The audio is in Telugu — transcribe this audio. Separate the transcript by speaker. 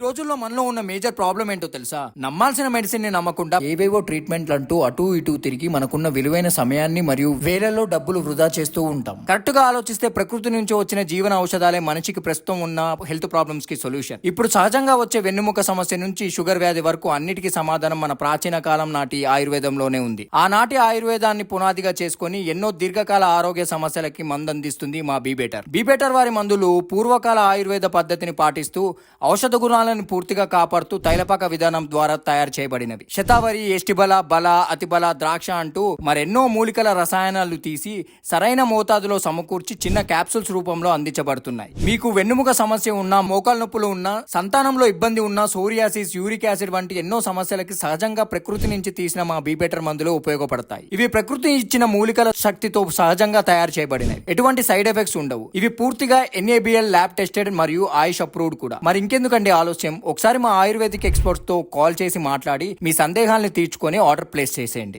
Speaker 1: ఈ రోజుల్లో మనలో ఉన్న మేజర్ ప్రాబ్లం ఏంటో తెలుసా? నమ్మాల్సిన మెడిసిన్ని నమ్మకుండా ఏవేవో ట్రీట్మెంట్లు అంటూ అటు ఇటు తిరిగి మనకున్న విలువైన సమయాన్ని మరియు వేలలో డబ్బులు వృధా చేస్తూ ఉంటాం. కరెక్ట్గా ఆలోచిస్తే ప్రకృతి నుంచి వచ్చిన జీవన ఔషధాలే మనిషికి ప్రస్తుతం ఉన్న హెల్త్ ప్రాబ్లమ్స్కి సొల్యూషన్. ఇప్పుడు సహజంగా వచ్చే వెన్నుముక సమస్య నుంచి షుగర్ వ్యాధి వరకు అన్నిటికీ సమాధానం మన ప్రాచీన కాలం నాటి ఆయుర్వేదంలోనే ఉంది. ఆనాటి ఆయుర్వేదాన్ని పునాదిగా చేసుకొని ఎన్నో దీర్ఘకాల ఆరోగ్య సమస్యలకి మందందిస్తుంది మా బీబేటర్. బీబేటర్ వారి మందులు పూర్వకాల ఆయుర్వేద పద్ధతిని పాటిస్తూ ఔషధ గుణాలు గుణాలను పూర్తిగా కాపాడుతూ తైలపాక విధానం ద్వారా తయారు చేయబడినవి. శతావరి ఎస్టిబల బల అతిబల ద్రాక్ష అంటూ మరెన్నో మూలికల రసాయనాలు తీసి సరైన మోతాదులో సమకూర్చి చిన్న క్యాప్సూల్స్ రూపంలో అందించబడుతున్నాయి. మీకు వెన్నుముక సమస్య ఉన్నా మోకాలు నొప్పులు ఉన్నా సంతానంలో ఇబ్బంది ఉన్నా సోరియాసిస్ యూరిక్ యాసిడ్ వంటి ఎన్నో సమస్యలకి సహజంగా ప్రకృతి నుంచి తీసిన మా బీబెటర్ మందులు ఉపయోగపడతాయి. ఇవి ప్రకృతి ఇచ్చిన మూలికల శక్తితో సహజంగా తయారు చేయబడినవి. ఎటువంటి సైడ్ ఎఫెక్ట్స్ ఉండవు. ఇవి పూర్తిగా ఎన్ఏబిఎల్ ల్యాబ్ టెస్టెడ్ మరియు ఆయుష్ అప్రూవ్డ్ కూడా. మరి ఇంకెందుకండి ఆలోచన? ఒకసారి మా ఆయుర్వేదిక్ ఎక్స్పర్ట్స్తో కాల్ చేసి మాట్లాడి మీ సందేహాలను తీర్చుకొని ఆర్డర్ ప్లేస్ చేసేయండి.